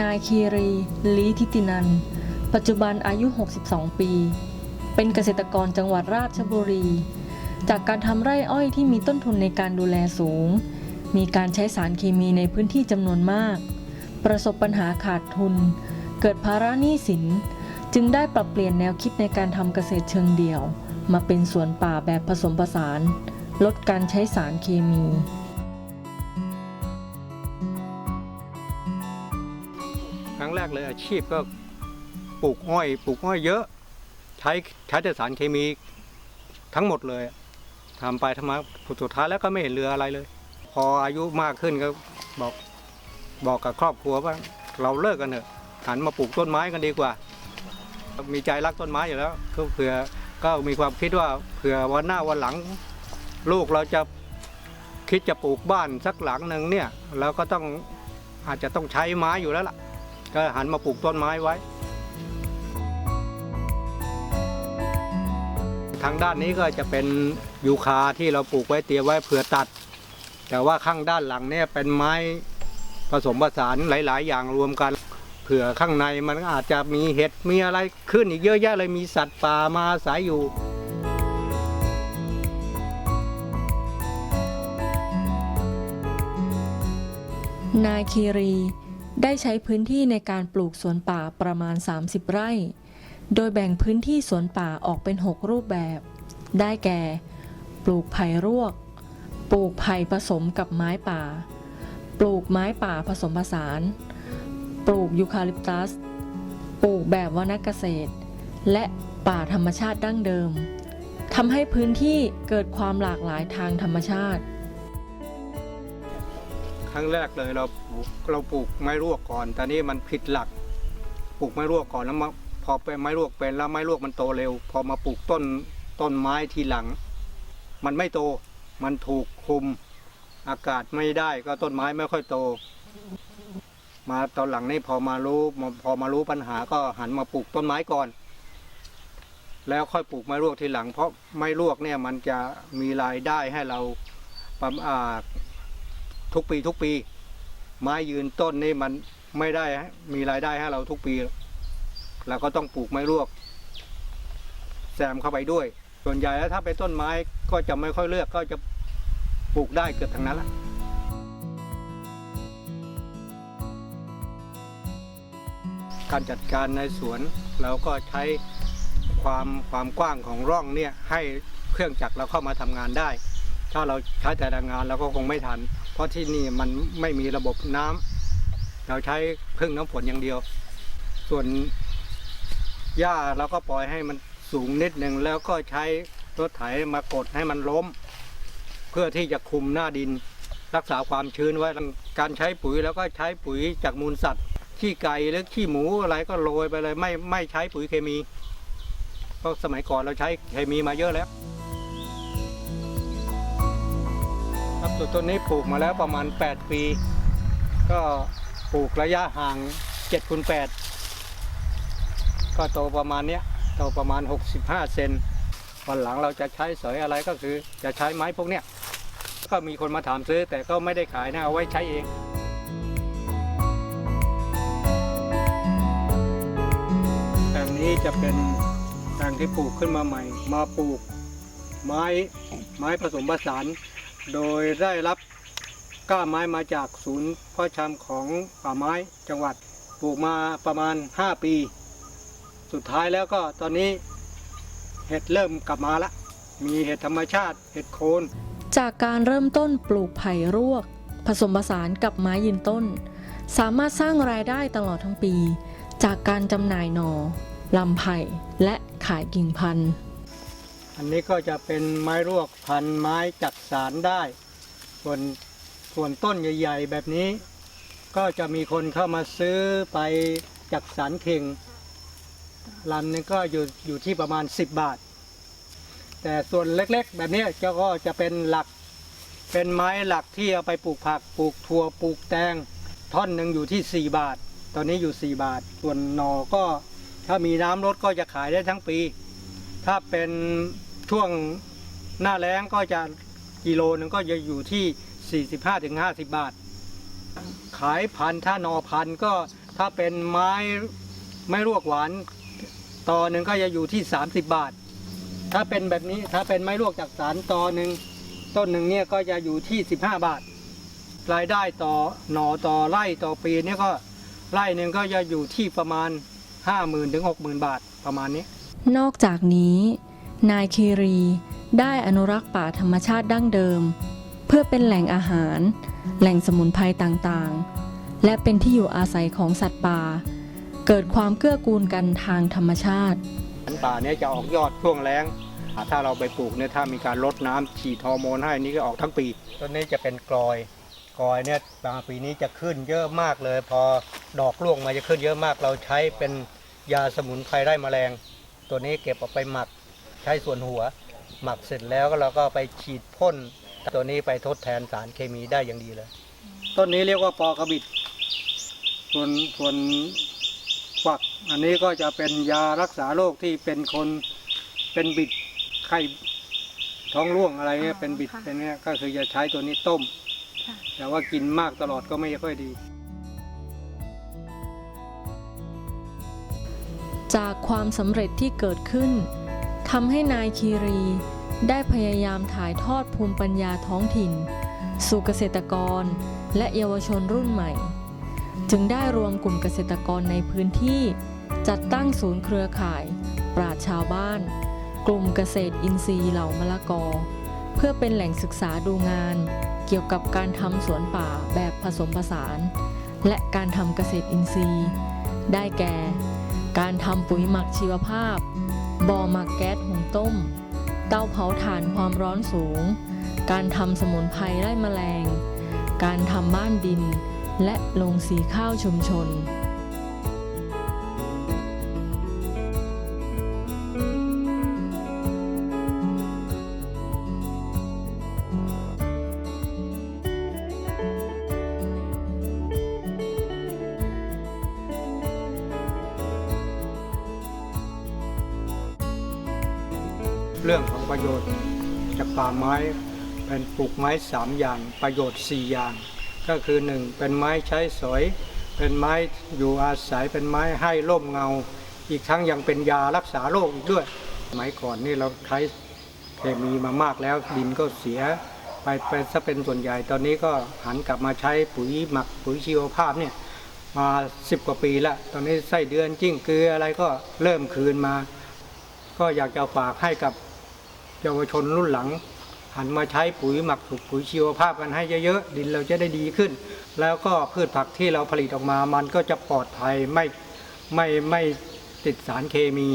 นายคีรีลีทิตินัน ปัจจุบันอายุ 62 ปี เป็นเกษตรกรจังหวัดราชบุรี จากการทำไร่อ้อยที่มีต้นทุนในการดูแลสูง มีการใช้สารเคมีในพื้นที่จำนวนมาก ประสบปัญหาขาดทุน เกิดภาระหนี้สิน จึงได้ปรับเปลี่ยนแนวคิดในการทำเกษตรเชิงเดี่ยว มาเป็นสวนป่าแบบผสมผสาน ลดการใช้สารเคมี เลยอาชีพก็ปลูกอ้อยปลูกอ้อยเยอะ ใช้ใช้แต่สารเคมีทั้งหมดเลยทำไปทำมาผลสุดท้ายแล้วก็ไม่เห็นเหลืออะไรเลย พออายุมากขึ้นก็บอกบอกกับครอบครัวว่าเราเลิกกันเถอะหันมาปลูกต้นไม้กันดีกว่า มีใจรักต้นไม้อยู่แล้วก็เผื่อก็มีความคิดว่าเผื่อวันหน้าวันหลัง ลูกเราจะคิดจะปลูกบ้านสักหลังหนึ่งเนี่ยเราก็ต้องอาจจะต้องใช้ไม้อยู่แล้วล่ะ ก็หันมาปลูกต้นไม้ไว้ ทางด้านนี้ก็จะเป็นยูคาที่เราปลูกไว้เตรียมไว้เผื่อตัด แต่ว่าข้างด้านหลังเนี่ยเป็นไม้ผสมผสานหลาย ๆ อย่างรวมกันเผื่อข้างในมันอาจจะมีเห็ดมีอะไรขึ้นอีกเยอะแยะเลยมีสัตว์ป่ามาอาศัยอยู่นายคีรี ได้ใช้พื้นที่ในการปลูกสวนป่าประมาณ 30 ไร่ โดยแบ่งพื้นที่สวนป่าออกเป็น 6 รูปแบบ ได้แก่ ปลูกไผ่รวก ปลูกไผ่ผสมกับไม้ป่า ปลูกไม้ป่าผสมผสาน ปลูกยูคาลิปตัส ปลูกแบบวนเกษตร และป่าธรรมชาติดั้งเดิมทำให้พื้นที่เกิดความหลากหลายทางธรรมชาติ ครั้งแรกเลยเราปลูกเราปลูกไม้รวกก่อนแต่นี้มันผิดหลัก ปลูกไม้รวกก่อนแล้วมาพอเป็นไม้รวกเป็นแล้วไม้รวกมันโตเร็ว พอมาปลูกต้นต้นไม้ทีหลัง มันไม่โต มันถูกคุม อากาศไม่ได้ก็ต้นไม้ไม่ค่อยโต มาตอนหลังนี่พอมารู้พอมารู้ปัญหาก็หันมาปลูกต้นไม้ก่อน แล้วค่อยปลูกไม้รวกทีหลัง เพราะไม้รวกเนี่ยมันจะมีรายได้ให้เราประมาณ ทุกปีทุกปี ไม้ยืนต้นนี่มันไม่ได้มีรายได้ให้เราทุกปีเราก็ต้องปลูกไม้รวกแซมเข้าไปด้วย ส่วนใหญ่แล้วถ้าเป็นต้นไม้ก็จะไม่ค่อยเลือกก็จะปลูกได้เกือบทั้งนั้นละการจัดการในสวนเราก็ใช้ความความกว้างของร่องเนี่ยให้เครื่องจักรเราเข้ามาทำงานได้ ถ้าเราใช้แต่แรงงานเราก็คงไม่ทัน เพราะที่นี่มันไม่มีระบบน้ำเราใช้พึ่งน้ำฝนอย่างเดียว ส่วนหญ้าเราก็ปล่อยให้มันสูงนิดหนึ่งแล้วก็ใช้รถไถมากดให้มันล้ม เพื่อที่จะคุมหน้าดิน รักษาความชื้นไว้การใช้ปุ๋ยแล้วก็ใช้ปุ๋ยจากมูลสัตว์ขี้ไก่หรือขี้หมูอะไรก็โรยไปเลย ไม่ไม่ใช้ปุ๋ยเคมี เพราะสมัยก่อนเราใช้เคมีมาเยอะแล้ว ครับตัวต้นนี้ปลูกมาแล้วประมาณ 8 ปี ก็ปลูกระยะห่าง7คูณ8ก็โตประมาณเนี้ยโตประมาณ 65 เซนวันหลังเราจะใช้สอยอะไรก็คือจะใช้ไม้พวกเนี้ยก็มีคนมาถามซื้อแต่ก็ไม่ได้ขายนะเอาไว้ใช้เองแปลงนี้จะเป็นแปลงที่ปลูกขึ้นมาใหม่ มาปลูกไม้ไม้ผสมผสาน โดยได้รับก้าไม้มาจากศูนย์พ่อชำของป่าไม้จังหวัดปลูกมาประมาณ 5 ปี สุดท้ายแล้วก็ตอนนี้เห็ดเริ่มกลับมาละ มีเห็ดธรรมชาติเห็ดโคน จากการเริ่มต้นปลูกไผ่รวก ผสมผสานกับไม้ยืนต้น สามารถสร้างรายได้ตลอดทั้งปี จากการจำหน่ายหนอลำไผ่และขายกิ่งพันธุ์ อันนี้ก็จะเป็นไม้รวกพันไม้จักสารได้ ส่วนส่วนต้นใหญ่ๆ แบบนี้ ก็จะมีคนเข้ามาซื้อไปจักสารเข่งลำนึงก็อยู่อยู่ที่ประมาณ 10 บาท แต่ส่วนเล็กๆ แบบนี้ก็ก็จะเป็นหลักเป็นไม้หลักที่เอาไปปลูกผักปลูกถั่วปลูกแตงท่อนหนึ่งอยู่ที่ 4 บาท ตอนนี้อยู่ 4 บาท ส่วนหนอก็ถ้ามีน้ำลดก็จะขายได้ทั้งปี ถ้าเป็นช่วงหน้าแล้งก็จะกิโลหนึงก็จะอยู่ที่ 45-50 บาท ขายพันถ้านอพันก็ถ้าเป็นไม้ไม้รวกหวานตอหนึ่งก็จะอยู่ที่ 30 บาท ถ้าเป็นแบบนี้ถ้าเป็นไม้รวกจากสารตอหนึ่งต้นหนึ่งเนี่ยก็จะอยู่ที่ 15 บาท รายได้ต่อหน่อต่อไร่ต่อปีเนี่ยก็ไร่หนึ่งก็จะอยู่ที่ประมาณ 50,000ถึง60,000 บาทประมาณนี้ นอกจากนี้ นายคีรีได้อนุรักษ์ป่าธรรมชาติดั้งเดิม เพื่อเป็นแหล่งอาหาร แหล่งสมุนไพรต่างๆ และเป็นที่อยู่อาศัยของสัตว์ป่า เกิดความเกื้อกูลกันทางธรรมชาติพันธุ์ป่าเนี่ยจะออกยอดช่วงแล้งอ่าถ้าเราไปปลูกเนี่ยถ้ามีการลดน้ำฉีดฮอร์โมนให้นี่ก็ออกทั้งปีต้นนี้จะเป็นกลอยกลอยเนี่ยบางปีนี้จะขึ้นเยอะมากเลย พอดอกร่วงมาจะขึ้นเยอะมากเราใช้เป็นยาสมุนไพรไล่แมลง ตัวนี้เก็บเอาไปหมักใช้ส่วนหัว หมักเสร็จแล้วก็เราก็ไปฉีดพ่นตัวนี้ไปทดแทนสารเคมีได้อย่างดีเลย ต้นนี้เรียกว่าปอกระบิด ส่วนส่วนฝัก อันนี้ก็จะเป็นยารักษาโรคที่เป็นคนเป็นบิดไข้ท้องร่วงอะไรเงี้ยอ๋อเป็นบิดค่ะเป็นเนี้ยก็คือจะใช้ตัวนี้ต้มค่ะแต่ว่ากินมากตลอดก็ไม่ค่อยดี จากความสำเร็จที่เกิดขึ้นทำให้นายคีรีได้พยายามถ่ายทอดภูมิปัญญาท้องถิ่น สู่เกษตรกรและเยาวชนรุ่นใหม่ จึงได้รวมกลุ่มเกษตรกรในพื้นที่ จัดตั้งศูนย์เครือข่าย ปราชชาวบ้าน กลุ่มเกษตรอินทรีย์เหล่ามะละกอ เพื่อเป็นแหล่งศึกษาดูงาน เกี่ยวกับการทำสวนป่าแบบผสมผสาน และการทำเกษตรอินทรีย์ ได้แก่ การทำปุ๋ยหมักชีวภาพ บ่อหมักแก๊สหุงต้ม เตาเผาถ่านความร้อนสูง การทำสมุนไพรไล่แมลง การทำบ้านดิน และลงสีข้าวชุมชน เรื่องของประโยชน์จากป่าไม้เป็นปลูกไม้สามอย่างประโยชน์สี่อย่าง ก็คือหนึ่งเป็นไม้ใช้สอย เป็นไม้อยู่อาศัยเป็นไม้ให้ร่มเงา อีกทั้งยังเป็นยารักษาโรคอีกด้วยสมัยก่อนนี่เราใช้เคมีมามากแล้วดินก็เสียไปไปซะเป็นส่วนใหญ่ตอนนี้ก็หันกลับมาใช้ปุ๋ยหมักปุ๋ยชีวภาพเนี่ยมาสิบกว่าปีล้วตอนนี้ไส้เดือนจิ้งเกลืออะไรก็เริ่มคืนมา ก็อยากจะฝากให้กับ เยาวชนรุ่นหลัง หันมาใช้ปุ๋ยหมักถูกปุ๋ยชีวภาพกันให้เยอะๆดินเราจะได้ดีขึ้น แล้วก็พืชผักที่เราผลิตออกมามันก็จะปลอดภัยไม่ไม่ไม่ติดสารเคมี